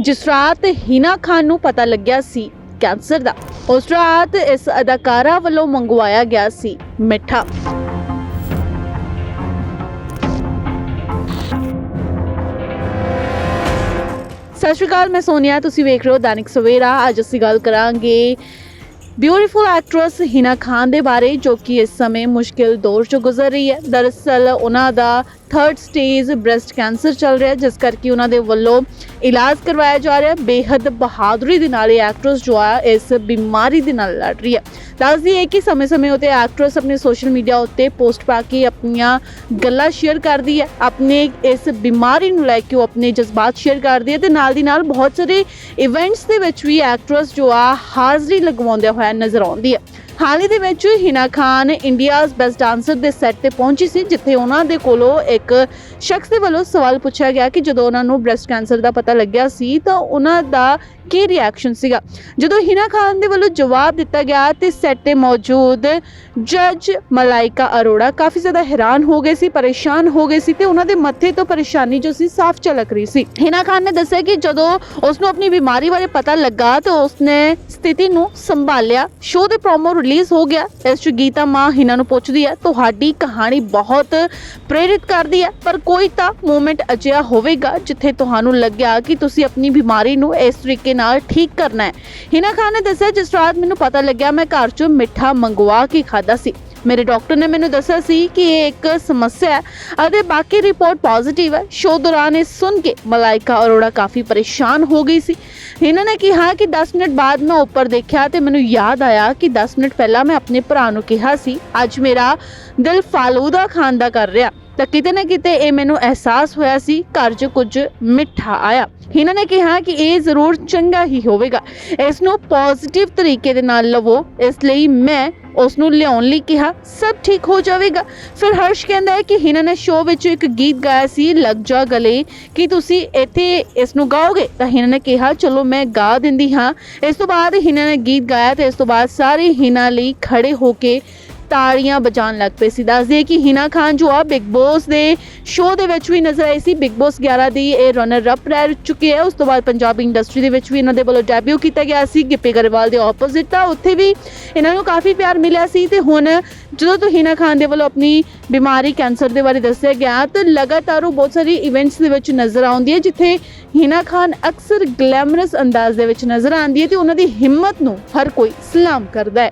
ਜਿਸ ਰਾਤ ਹੀਨਾ ਖਾਨ ਨੂੰ ਪਤਾ ਲੱਗਿਆ ਸੀ ਕੈਂਸਰ ਦਾ। ਉਸ ਰਾਤ ਇਸ ਅਦਾਕਾਰਾ ਵੱਲੋਂ ਮੰਗਵਾਇਆ ਗਿਆ ਸੀ ਮਿੱਠਾ। ਸਤਿ ਸ਼੍ਰੀ ਅਕਾਲ, ਮੈਂ ਸੋਨੀਆ, ਤੁਸੀਂ ਵੇਖ ਰਹੇ ਹੋ ਦੈਨਿਕ ਸਵੇਰਾ। ਅੱਜ ਅਸੀਂ ਗੱਲ ਕਰਾਂਗੇ ਬਿਊਟੀਫੁਲ ਐਕਟਰੈਸ ਹਿਨਾ ਖਾਨ ਦੇ ਬਾਰੇ, ਜੋ ਕਿ ਇਸ ਸਮੇਂ ਮੁਸ਼ਕਿਲ ਦੌਰ ਚੋਂ ਗੁਜ਼ਰ ਰਹੀ ਹੈ। ਦਰਅਸਲ, ਉਹਨਾਂ ਦਾ ਥਰਡ ਸਟੇਜ ਬ੍ਰੈਸਟ ਕੈਂਸਰ ਚੱਲ ਰਿਹਾ ਜਿਸ ਕਰਕੇ ਉਹਨਾਂ ਦੇ ਵੱਲੋਂ ਇਲਾਜ ਕਰਵਾਇਆ ਜਾ ਰਿਹਾ ਬੇਹੱਦ ਬਹਾਦਰੀ ਦੇ ਨਾਲ ਇਹ ਐਕਟਰਸ ਜੋ ਆ, ਇਸ ਬਿਮਾਰੀ ਦੇ ਨਾਲ ਲੜ ਰਹੀ ਹੈ। ਦੱਸਦੀ ਹੈ ਕਿ ਸਮੇਂ-ਸਮੇਂ ਉਤੇ ਐਕਟਰਸ ਆਪਣੇ ਸੋਸ਼ਲ ਮੀਡੀਆ ਉੱਤੇ ਪੋਸਟ ਪਾ ਕੇ ਆਪਣੀਆਂ ਗੱਲਾਂ ਸ਼ੇਅਰ ਕਰਦੀ ਹੈ। ਆਪਣੇ ਇਸ ਬਿਮਾਰੀ ਨੂੰ ਲੈ ਕੇ ਉਹ ਆਪਣੇ ਜਜ਼ਬਾਤ ਸ਼ੇਅਰ ਕਰਦੀ ਹੈ ਤੇ ਨਾਲ ਦੀ ਨਾਲ ਬਹੁਤ ਸਾਰੇ ਇਵੈਂਟਸ ਦੇ ਵਿੱਚ ਵੀ ਐਕਟਰਸ ਜੋ ਆ, ਹਾਜ਼ਰੀ ਲਗਵਾਉਂਦਿਆਂ ਹੋਇਆ ਨਜ਼ਰ ਆਉਂਦੀ ਹੈ। ਹਾਲ ਹੀ ਦੇ ਵਿੱਚ Hina Khan India's best dancer ਦੇ ਸੈੱਟ ਤੇ ਪਹੁੰਚੀ ਸੀ, ਜਿੱਥੇ ਉਹਨਾਂ ਦੇ ਕੋਲੋਂ ਇੱਕ ਸ਼ਖਸ ਦੇ ਵੱਲੋਂ ਸਵਾਲ ਪੁੱਛਿਆ ਗਿਆ ਕਿ ਜਦੋਂ ਉਹਨਾਂ ਨੂੰ ਬ੍ਰੈਸਟ ਕੈਂਸਰ ਦਾ ਪਤਾ ਲੱਗਿਆ ਸੀ, ਤਾਂ ਉਹਨਾਂ ਦਾ ਕੀ ਰਿਐਕਸ਼ਨ ਸੀਗਾ? ਜਦੋਂ ਹਿਨਾ ਖਾਨ ਦੇ ਵੱਲੋਂ ਜਵਾਬ ਦਿੱਤਾ ਗਿਆ ਤੇ ਸੈੱਟ ਤੇ ਮੌਜੂਦ ਜੱਜ ਮਲਾਈਕਾ ਅਰੋੜਾ ਕਾਫੀ ਜ਼ਿਆਦਾ ਹੈਰਾਨ ਹੋ ਗਏ ਸੀ, ਪਰੇਸ਼ਾਨ ਹੋ ਗਏ ਸੀ ਤੇ ਉਹਨਾਂ ਦੇ ਮੱਥੇ ਤੋਂ ਪਰੇਸ਼ਾਨੀ ਜੋ ਸੀ, ਸਾਫ਼ ਝਲਕ ਰਹੀ ਸੀ। ਹਿਨਾ ਖਾਨ ਨੇ ਦੱਸਿਆ ਕਿ ਜਦੋਂ ਉਸ ਨੂੰ ਆਪਣੀ ਬਿਮਾਰੀ ਬਾਰੇ ਪਤਾ ਲੱਗਾ ਤਾਂ ਉਸਨੇ ਸਥਿਤੀ ਨੂੰ ਸੰਭਾਲਿਆ। ਸ਼ੋਅ ਦੇ ਪ੍ਰੋਮੋ ਰਿਲੀਜ਼ ਹੋ ਗਿਆ, ਇਸ 'ਚ ਗੀਤਾ ਮਾਂ ਹਿਨਾ ਨੂੰ ਪੁੱਛਦੀ ਹੈ, ਤੁਹਾਡੀ ਕਹਾਣੀ ਬਹੁਤ ਪ੍ਰੇਰਿਤ ਕਰਦੀ ਹੈ, ਪਰ ਕੋਈ ਤਾਂ ਮੂਮੈਂਟ ਅਜਿਹਾ ਹੋਵੇਗਾ ਜਿੱਥੇ ਤੁਹਾਨੂੰ ਲੱਗਿਆ ਕਿ ਤੁਸੀਂ ਆਪਣੀ ਬਿਮਾਰੀ ਨੂੰ ਇਸ ਤਰੀਕੇ ਨਾਲ ਠੀਕ ਕਰਨਾ ਹੈ। ਹਿਨਾ ਖਾਨ ਨੇ ਦੱਸਿਆ, ਜਿਸ ਰਾਤ ਮੈਨੂੰ ਪਤਾ ਲੱਗਿਆ, ਮੈਂ ਘਰ 'ਚੋਂ ਮਿੱਠਾ ਮੰਗਵਾ ਕੇ ਖਾਦਾ ਸੀ। ਮੇਰੇ ਡਾਕਟਰ ਨੇ ਮੈਨੂੰ ਦੱਸਿਆ ਸੀ ਕਿ ਇਹ ਇੱਕ ਸਮੱਸਿਆ ਹੈ। ਅਤੇ ਬਾਕੀ ਰਿਪੋਰਟ ਪੋਜ਼ਿਟਿਵ ਹੈ। ਸ਼ੋਅ ਦੌਰਾਨ ਇਹ ਸੁਣ ਕੇ ਮਲਾਈਕਾ ਅਰੋੜਾ ਕਾਫੀ ਪਰੇਸ਼ਾਨ ਹੋ ਗਈ ਸੀ। ਇਹਨਾਂ ਨੇ ਕਿਹਾ ਕਿ 10 ਮਿੰਟ ਬਾਅਦ ਮੈਂ ਉੱਪਰ ਦੇਖਿਆ ਤੇ ਮੈਨੂੰ ਯਾਦ ਆਇਆ ਕਿ 10 ਮਿੰਟ ਪਹਿਲਾਂ ਮੈਂ ਆਪਣੇ ਭਰਾ ਨੂੰ ਕਿਹਾ ਸੀ, ਅੱਜ ਮੇਰਾ ਦਿਲ ਫਾਲੂਦਾ ਖਾਣ ਦਾ ਕਰ ਰਿਹਾ। ਤਾਂ ਕਿਤੇ ਨਾ ਕਿਤੇ ਇਹ ਮੈਨੂੰ ਅਹਿਸਾਸ ਹੋਇਆ ਸੀ, ਘਰ 'ਚ ਕੁਝ ਮਿੱਠਾ ਆਇਆ। ਇਹਨਾਂ ਨੇ ਕਿਹਾ ਕਿ ਇਹ ਜ਼ਰੂਰ ਚੰਗਾ ਹੀ ਹੋਵੇਗਾ। ਇਸ ਨੂੰ ਪੋਜ਼ਿਟਿਵ ਤਰੀਕੇ ਦੇ ਨਾਲ ਲਵੋ। ਇਸ ਲਈ ਮੈਂ ਉਸ ਨੂੰ ਲਿਆਉਣ ਲਈ ਕਿਹਾ, ਸਭ ਠੀਕ ਹੋ ਜਾਵੇਗਾ। ਫਿਰ ਹਰਸ਼ ਕਹਿੰਦਾ ਹੈ ਕਿ ਹਿਨਾ ਨੇ ਸ਼ੋਅ ਵਿੱਚ ਇੱਕ ਗੀਤ ਗਾਇਆ ਸੀ, ਲੱਗ ਜਾ ਗਲੇ, ਕਿ ਤੁਸੀਂ ਇੱਥੇ ਇਸ ਨੂੰ ਗਾਓਗੇ? ਤਾਂ ਹਿਨਾ ਨੇ ਕਿਹਾ, ਚਲੋ ਮੈਂ ਗਾ ਦਿੰਦੀ ਹਾਂ। ਇਸ ਤੋਂ ਬਾਅਦ ਹਿਨਾ ਨੇ ਗੀਤ ਗਾਇਆ ਤੇ ਇਸ ਤੋਂ ਬਾਅਦ ਸਾਰੇ ਹਿਨਾ ਲਈ ਖੜੇ ਹੋ ਕੇ ਤਾੜੀਆਂ ਬਚਾਉਣ ਲੱਗ ਪਏ ਸੀ। ਦੱਸਦੇ ਕਿ ਹਿਨਾ ਖਾਨ ਜੋ ਆ ਬਿਗ ਬੌਸ ਦੇ ਸ਼ੋਅ ਦੇ ਵਿੱਚ ਵੀ ਨਜ਼ਰ ਆਈ ਸੀ। ਬਿਗ ਬੌਸ 11 ਦੀ ਇਹ ਰਨਰ ਅਪ ਰਹਿ ਚੁੱਕੀ ਹੈ। ਉਸ ਤੋਂ ਬਾਅਦ ਪੰਜਾਬੀ ਇੰਡਸਟਰੀ ਦੇ ਵਿੱਚ ਵੀ ਇਹਨਾਂ ਦੇ ਵੱਲੋਂ ਡੈਬਿਊ ਕੀਤਾ ਗਿਆ ਸੀ। ਗਿੱਪੀ ਗਰੇਵਾਲ ਦੇ ਆਪੋਜ਼ਿਟ ਤਾਂ ਉੱਥੇ ਵੀ ਇਹਨਾਂ ਨੂੰ ਕਾਫੀ ਪਿਆਰ ਮਿਲਿਆ ਸੀ। ਤੇ ਹੁਣ ਜਦੋਂ ਤੋਂ ਹਿਨਾ ਖਾਨ ਦੇ ਵੱਲੋਂ ਆਪਣੀ ਬਿਮਾਰੀ ਕੈਂਸਰ ਦੇ ਬਾਰੇ ਦੱਸਿਆ ਗਿਆ, ਤਾਂ ਲਗਾਤਾਰ ਉਹ ਬਹੁਤ ਸਾਰੀ ਇਵੈਂਟਸ ਦੇ ਵਿੱਚ ਨਜ਼ਰ ਆਉਂਦੀ ਹੈ, ਜਿੱਥੇ ਹਿਨਾ ਖਾਨ ਅਕਸਰ ਗਲੈਮਰਸ ਅੰਦਾਜ਼ ਦੇ ਵਿੱਚ ਨਜ਼ਰ ਆਉਂਦੀ ਹੈ ਤੇ ਉਹਨਾਂ ਦੀ ਹਿੰਮਤ ਨੂੰ ਹਰ ਕੋਈ ਸਲਾਮ ਕਰਦਾ ਹੈ।